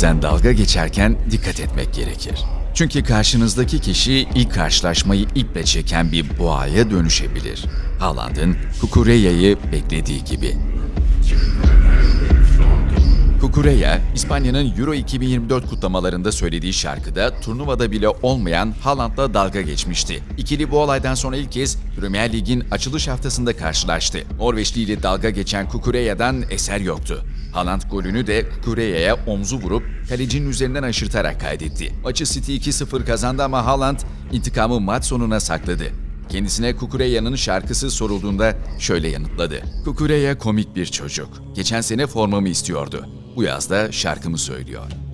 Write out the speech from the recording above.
Bazen dalga geçerken dikkat etmek gerekir. Çünkü karşınızdaki kişi ilk karşılaşmayı iple çeken bir boğaya dönüşebilir. Haaland'ın Kukureya'yı beklediği gibi. Kukureya, İspanya'nın Euro 2024 kutlamalarında söylediği şarkıda turnuvada bile olmayan Haaland'la dalga geçmişti. İkili bu olaydan sonra ilk kez Premier Lig'in açılış haftasında karşılaştı. Norveçli ile dalga geçen Kukureya'dan eser yoktu. Haaland golünü de Kukureya'ya omzu vurup kalecinin üzerinden aşırtarak kaydetti. Maçı City 2-0 kazandı ama Haaland intikamı maç sonuna sakladı. Kendisine Kukureya'nın şarkısı sorulduğunda şöyle yanıtladı. Kukureya komik bir çocuk. Geçen sene formamı istiyordu. Bu yaz da şarkımı söylüyor.